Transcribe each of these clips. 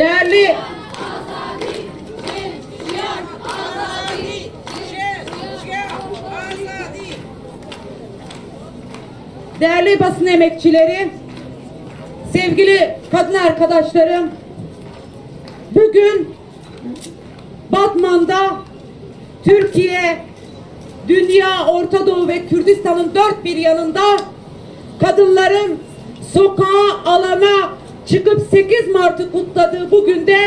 Değerli Değerli basın emekçileri, sevgili kadın arkadaşlarım, bugün Batman'da Türkiye, dünya, Orta Doğu ve Kürdistan'ın dört bir yanında kadınların sokağa, alana çıkıp 8 Mart'ı kutladığı bugün de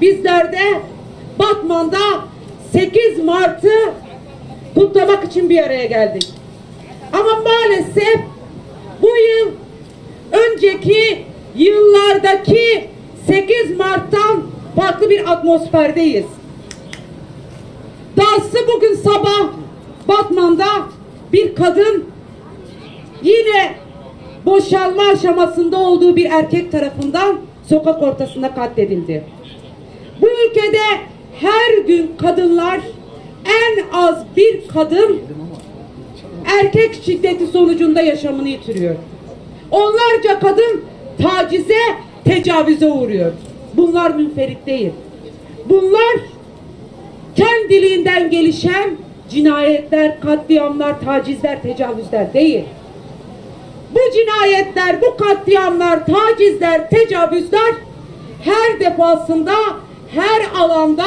bizler de Batman'da 8 Mart'ı kutlamak için bir araya geldik. Ama maalesef bu yıl önceki yıllardaki 8 Mart'tan farklı bir atmosferdeyiz. Dahası bugün sabah Batman'da bir kadın yine boşanma aşamasında olduğu bir erkek tarafından sokak ortasında katledildi. Bu ülkede her gün kadınlar en az bir kadın erkek şiddeti sonucunda yaşamını yitiriyor. Onlarca kadın tacize, tecavüze uğruyor. Bunlar münferit değil. Bunlar kendiliğinden gelişen cinayetler, katliamlar, tacizler, tecavüzler değil. Bu cinayetler, bu katliamlar, tacizler, tecavüzler her defasında, her alanda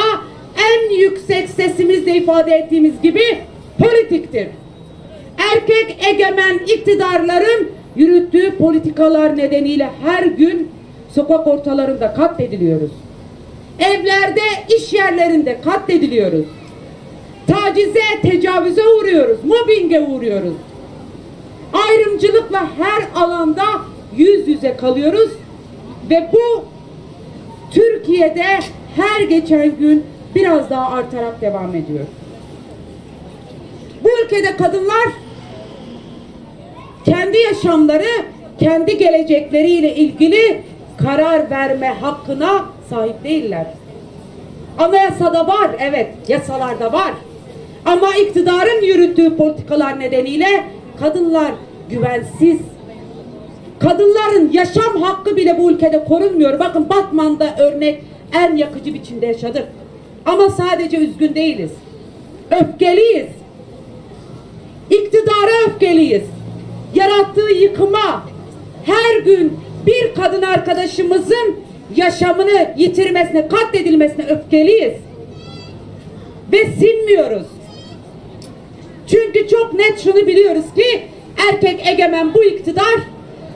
en yüksek sesimizle ifade ettiğimiz gibi politiktir. Erkek egemen iktidarların yürüttüğü politikalar nedeniyle her gün sokak ortalarında katlediliyoruz. Evlerde, iş yerlerinde katlediliyoruz. Tacize, tecavüze uğruyoruz, mobbinge uğruyoruz. Ayrımcılıkla her alanda yüz yüze kalıyoruz ve bu Türkiye'de her geçen gün biraz daha artarak devam ediyor. Bu ülkede kadınlar kendi yaşamları, kendi gelecekleriyle ilgili karar verme hakkına sahip değiller. Anayasada var, evet, yasalarda var. Ama iktidarın yürüttüğü politikalar nedeniyle kadınlar güvensiz. Kadınların yaşam hakkı bile bu ülkede korunmuyor. Bakın Batman'da örnek en yakıcı biçimde yaşadık. Ama sadece üzgün değiliz. Öfkeliyiz. İktidara öfkeliyiz. Yarattığı yıkıma her gün bir kadın arkadaşımızın yaşamını yitirmesine, katledilmesine öfkeliyiz. Ve sinmiyoruz. Çünkü çok net şunu biliyoruz ki erkek egemen bu iktidar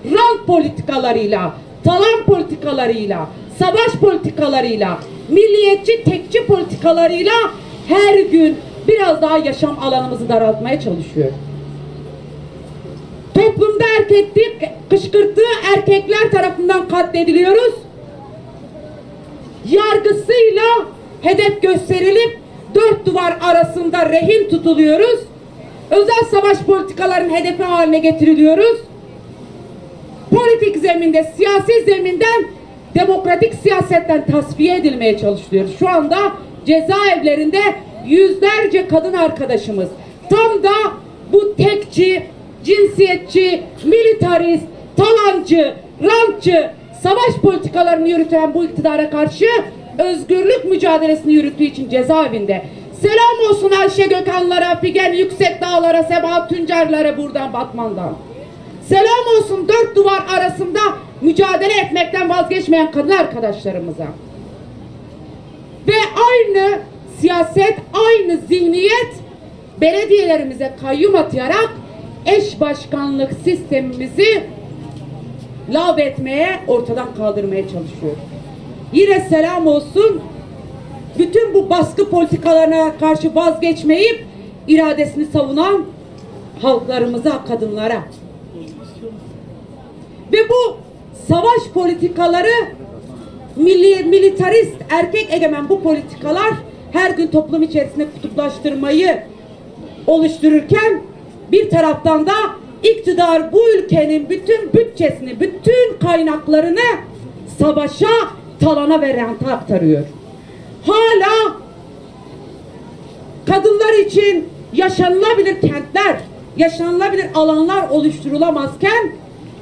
rant politikalarıyla, talan politikalarıyla, savaş politikalarıyla, milliyetçi tekçi politikalarıyla her gün biraz daha yaşam alanımızı daraltmaya çalışıyor. Toplumda erkeklik kışkırttığı erkekler tarafından katlediliyoruz. Yargısıyla hedef gösterilip dört duvar arasında rehin tutuluyoruz. Özel savaş politikalarının hedefi haline getiriliyoruz. Politik zeminde, siyasi zeminden demokratik siyasetten tasfiye edilmeye çalışılıyor. Şu anda cezaevlerinde yüzlerce kadın arkadaşımız tam da bu tekçi, cinsiyetçi, militarist, talancı, rantçı, savaş politikalarını yürüten bu iktidara karşı özgürlük mücadelesini yürüttüğü için cezaevinde. Selam olsun Ayşe Gökhanlara, Figen Yüksek Dağlara, Sebahat Tuncerlere buradan Batman'dan. Selam olsun dört duvar arasında mücadele etmekten vazgeçmeyen kadın arkadaşlarımıza. Ve aynı siyaset, aynı zihniyet belediyelerimize kayyum atayarak eş başkanlık sistemimizi lav etmeye, ortadan kaldırmaya çalışıyor. Yine selam olsun bütün bu baskı politikalarına karşı vazgeçmeyip iradesini savunan halklarımıza, kadınlara. Ve bu savaş politikaları milli, militarist, erkek egemen bu politikalar her gün toplum içerisinde kutuplaştırmayı oluştururken bir taraftan da iktidar bu ülkenin bütün bütçesini, bütün kaynaklarını savaşa, talana ve renta aktarıyor. Hala kadınlar için yaşanılabilir kentler, yaşanılabilir alanlar oluşturulamazken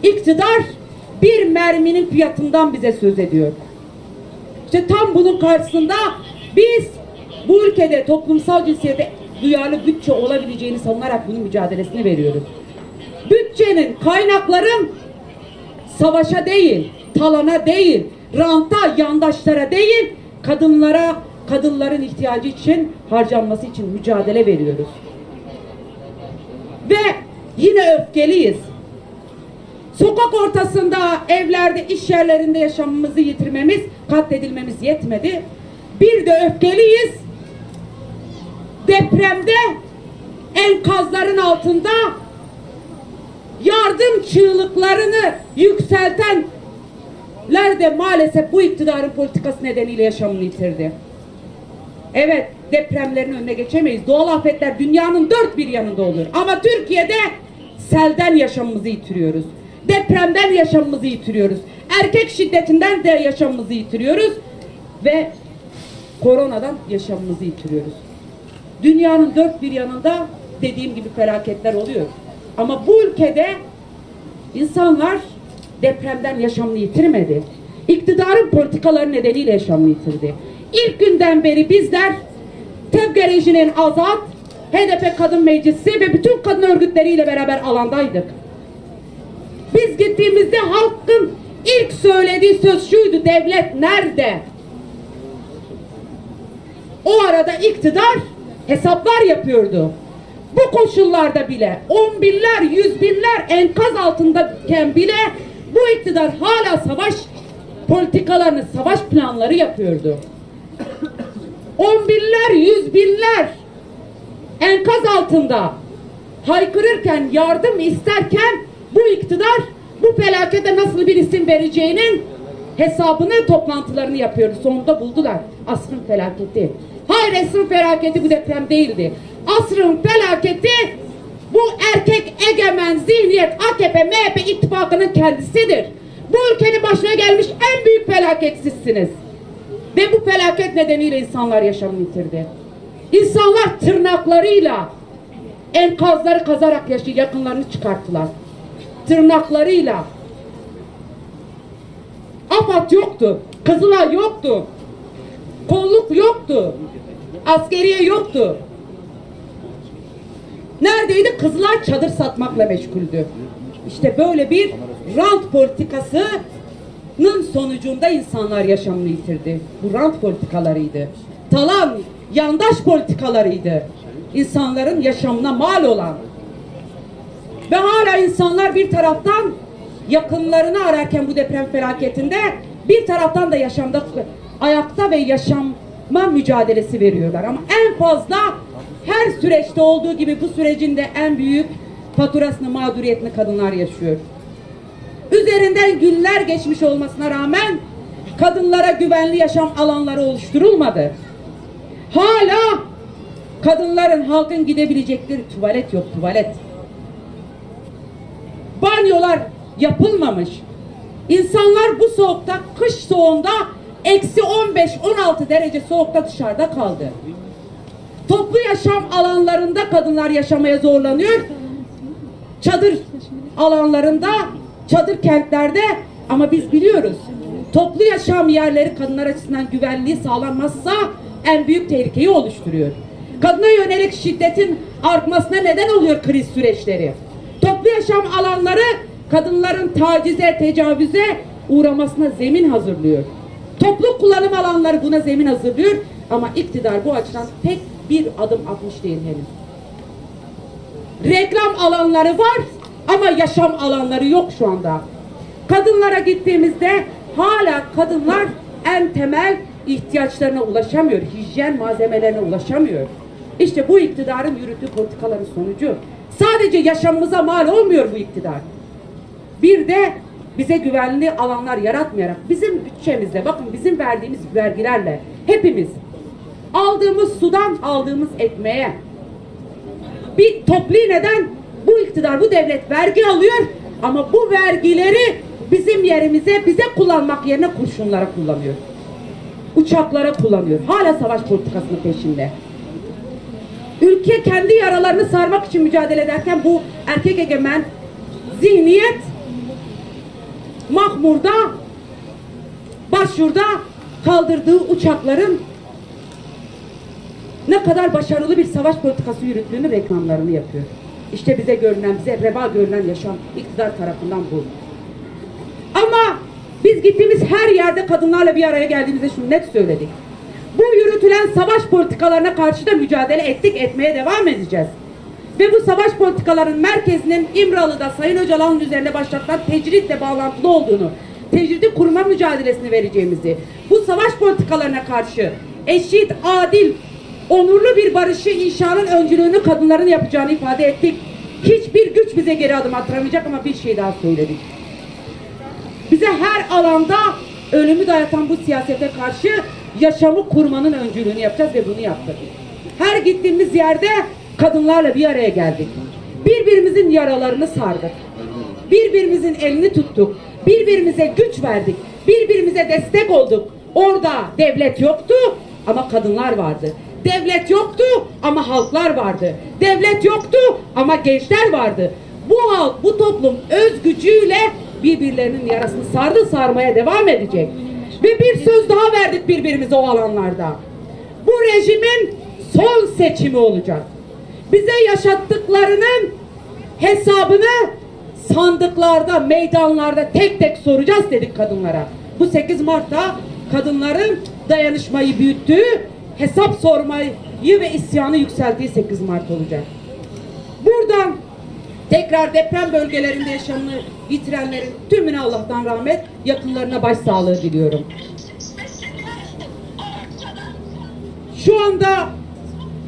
iktidar bir merminin fiyatından bize söz ediyor. İşte tam bunun karşısında biz bu ülkede toplumsal cinsiyete duyarlı bütçe olabileceğini savunarak bunun mücadelesini veriyoruz. Bütçenin, kaynakların savaşa değil, talana değil, ranta, yandaşlara değil, kadınlara, kadınların ihtiyacı için harcanması için mücadele veriyoruz. Ve yine öfkeliyiz. Sokak ortasında, evlerde, iş yerlerinde yaşamımızı yitirmemiz, katledilmemiz yetmedi. Bir de öfkeliyiz. Depremde enkazların altında yardım çığlıklarını de maalesef bu iktidarın politikası nedeniyle yaşamını yitirdi. Evet depremlerin önüne geçemeyiz. Doğal afetler dünyanın dört bir yanında olur. Ama Türkiye'de selden yaşamımızı yitiriyoruz. Depremden yaşamımızı yitiriyoruz. Erkek şiddetinden de yaşamımızı yitiriyoruz. Ve koronadan yaşamımızı yitiriyoruz. Dünyanın dört bir yanında dediğim gibi felaketler oluyor. Ama bu ülkede insanlar depremden yaşamını yitirmedi. İktidarın politikaları nedeniyle yaşamını yitirdi. İlk günden beri bizler TEV rejinin azat, HDP Kadın Meclisi ve bütün kadın örgütleriyle beraber alandaydık. Biz gittiğimizde halkın ilk söylediği söz şuydu, devlet nerede? O arada iktidar hesaplar yapıyordu. Bu koşullarda bile on binler, yüz binler enkaz altındayken bile bu iktidar hala savaş politikalarını, savaş planları yapıyordu. On binler, yüz binler enkaz altında haykırırken, yardım isterken bu iktidar bu felakete nasıl bir isim vereceğinin hesabını, toplantılarını yapıyoruz. Sonunda buldular. Asrın felaketi. Hayır asrın felaketi bu deprem değildi. Asrın felaketi bu erkek egemen zihniyet AKP MHP ittifakının kendisidir. Bu ülkenin başına gelmiş en büyük felaket sizsiniz. Ve bu felaket nedeniyle insanlar yaşamını yitirdi. İnsanlar tırnaklarıyla enkazları kazarak yaşı yakınlarını çıkarttılar. Tırnaklarıyla. AFAD yoktu. Kızılay yoktu. Kolluk yoktu. Askeriye yoktu. Neredeydi? Kızılay çadır satmakla meşguldü. İşte böyle bir rant politikasının sonucunda insanlar yaşamını yitirdi. Bu rant politikalarıydı. Talan, yandaş politikalarıydı. İnsanların yaşamına mal olan. Ve hala insanlar bir taraftan yakınlarını ararken bu deprem felaketinde bir taraftan da yaşamda ayakta ve yaşama mücadelesi veriyorlar. Ama en fazla her süreçte olduğu gibi bu sürecin de en büyük faturasını, mağduriyetini kadınlar yaşıyor. Üzerinden günler geçmiş olmasına rağmen kadınlara güvenli yaşam alanları oluşturulmadı. Hala kadınların, halkın gidebilecekleri tuvalet yok, tuvalet. Banyolar yapılmamış. İnsanlar bu soğukta, kış soğuğunda eksi 15-16 derece soğukta dışarıda kaldı. Toplu yaşam alanlarında kadınlar yaşamaya zorlanıyor. Çadır alanlarında, çadır kentlerde ama biz biliyoruz. Toplu yaşam yerleri kadınlar açısından güvenliği sağlanmazsa en büyük tehlikeyi oluşturuyor. Kadına yönelik şiddetin artmasına neden oluyor kriz süreçleri. Toplu yaşam alanları kadınların tacize, tecavüze uğramasına zemin hazırlıyor. Toplu kullanım alanları buna zemin hazırlıyor ama iktidar bu açıdan tek bir adım atmış değil henüz. Reklam alanları var ama yaşam alanları yok şu anda. Kadınlara gittiğimizde hala kadınlar en temel ihtiyaçlarına ulaşamıyor. Hijyen malzemelerine ulaşamıyor. İşte bu iktidarın yürüttüğü politikaların sonucu. Sadece yaşamımıza mal olmuyor bu iktidar. Bir de bize güvenli alanlar yaratmayarak bizim bütçemizle bakın bizim verdiğimiz vergilerle hepimiz aldığımız sudan aldığımız ekmeğe bir toplu neden bu iktidar bu devlet vergi alıyor ama bu vergileri bizim yerimize bize kullanmak yerine kurşunlara kullanıyor. Uçaklara kullanıyor. Hala savaş politikasının peşinde. Ülke kendi yaralarını sarmak için mücadele ederken bu erkek egemen zihniyet Mahmur'da, Başşur'da kaldırdığı uçakların ne kadar başarılı bir savaş politikası yürüttüğünü reklamlarını yapıyor. İşte bize görünen, bize reva görünen yaşam iktidar tarafından bu. Ama biz gittiğimiz her yerde kadınlarla bir araya geldiğimizde şunu net söyledik. Bu yürütülen savaş politikalarına karşı da mücadele ettik, etmeye devam edeceğiz. Ve bu savaş politikalarının merkezinin İmralı'da Sayın Öcalan'ın üzerine başlatılan tecritle bağlantılı olduğunu, tecridi kurma mücadelesini vereceğimizi, bu savaş politikalarına karşı eşit, adil, onurlu bir barışı inşanın öncülüğünü kadınların yapacağını ifade ettik. Hiçbir güç bize geri adım attıramayacak ama bir şey daha söyledik. Bize her alanda ölümü dayatan bu siyasete karşı yaşamı kurmanın öncülüğünü yapacağız ve bunu yaptık. Her gittiğimiz yerde kadınlarla bir araya geldik. Birbirimizin yaralarını sardık. Birbirimizin elini tuttuk. Birbirimize güç verdik. Birbirimize destek olduk. Orada devlet yoktu ama kadınlar vardı. Devlet yoktu ama halklar vardı. Devlet yoktu ama gençler vardı. Bu halk, bu toplum öz gücüyle birbirlerinin yarasını sardı sarmaya devam edecek. Ve bir söz daha verdik birbirimize o alanlarda. Bu rejimin son seçimi olacak. Bize yaşattıklarının hesabını sandıklarda, meydanlarda tek tek soracağız dedik kadınlara. Bu 8 Mart'ta kadınların dayanışmayı büyüttüğü, hesap sormayı ve isyanı yükselttiği 8 Mart olacak. Buradan tekrar deprem bölgelerinde yaşamını yitirenlerin tümüne Allah'tan rahmet, yakınlarına başsağlığı diliyorum. Şu anda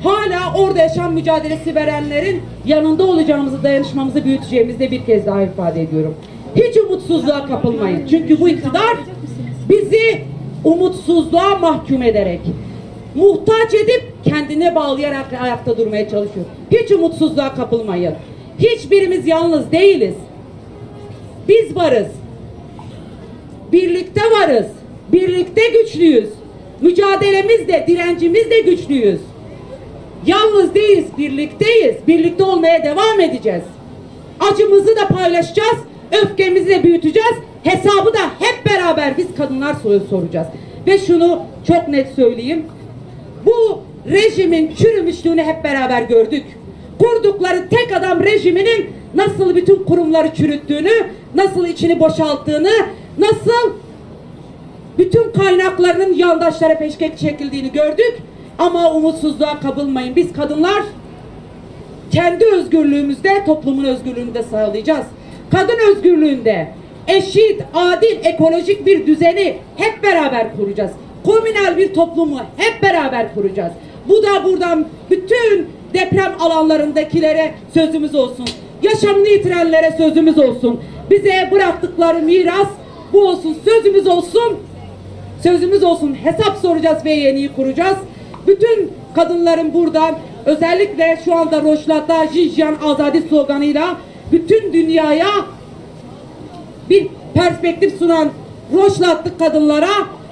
hala orada yaşam mücadelesi verenlerin yanında olacağımızı, dayanışmamızı büyüteceğimizi de bir kez daha ifade ediyorum. Hiç umutsuzluğa kapılmayın. Çünkü bu iktidar bizi umutsuzluğa mahkum ederek, muhtaç edip kendine bağlayarak ayakta durmaya çalışıyor. Hiç umutsuzluğa kapılmayın. Hiçbirimiz yalnız değiliz. Biz varız. Birlikte varız. Birlikte güçlüyüz. Mücadelemiz de, direncimiz de güçlüyüz. Yalnız değiliz, birlikteyiz. Birlikte olmaya devam edeceğiz. Acımızı da paylaşacağız, öfkemizi de büyüteceğiz. Hesabı da hep beraber biz kadınlar sor- soracağız. Ve şunu çok net söyleyeyim. Bu rejimin çürümüşlüğünü hep beraber gördük. Kurdukları tek adam rejiminin nasıl bütün kurumları çürüttüğünü, nasıl içini boşalttığını, nasıl bütün kaynaklarının yandaşlara peşkek çekildiğini gördük. Ama umutsuzluğa kapılmayın. Biz kadınlar kendi özgürlüğümüzde toplumun özgürlüğünü de sağlayacağız. Kadın özgürlüğünde eşit, adil, ekolojik bir düzeni hep beraber kuracağız. Komünel bir toplumu hep beraber kuracağız. Bu da buradan bütün deprem alanlarındakilere sözümüz olsun. Yaşamını yitirenlere sözümüz olsun. Bize bıraktıkları miras bu olsun. Sözümüz olsun. Sözümüz olsun. Hesap soracağız ve yeniyi kuracağız. Bütün kadınların buradan özellikle şu anda Roşlat'ta Jijyan Azadi sloganıyla bütün dünyaya bir perspektif sunan Rojlatlı kadınlara,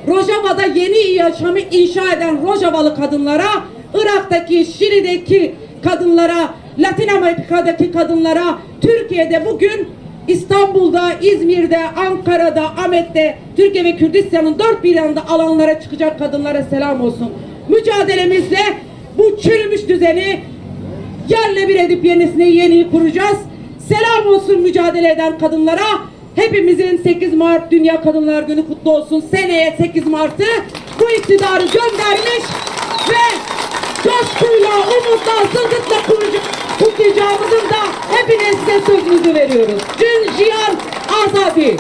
Rojava'da yeni yaşamı inşa eden Rojavalı kadınlara, Irak'taki, Şili'deki kadınlara, Latin Amerika'daki kadınlara, Türkiye'de bugün İstanbul'da, İzmir'de, Ankara'da, Ahmet'te, Türkiye ve Kürdistan'ın dört bir yanında alanlara çıkacak kadınlara selam olsun. Mücadelemizle bu çürümüş düzeni yerle bir edip yenisini yeniyi kuracağız. Selam olsun mücadele eden kadınlara. Hepimizin 8 Mart Dünya Kadınlar Günü kutlu olsun. Seneye 8 Mart'ı bu iktidarı göndermiş ve coşkuyla, umutla, zılgıtla kutlayacağımızın da hepinize size sözümüzü veriyoruz. Dün Jiyan Azadi.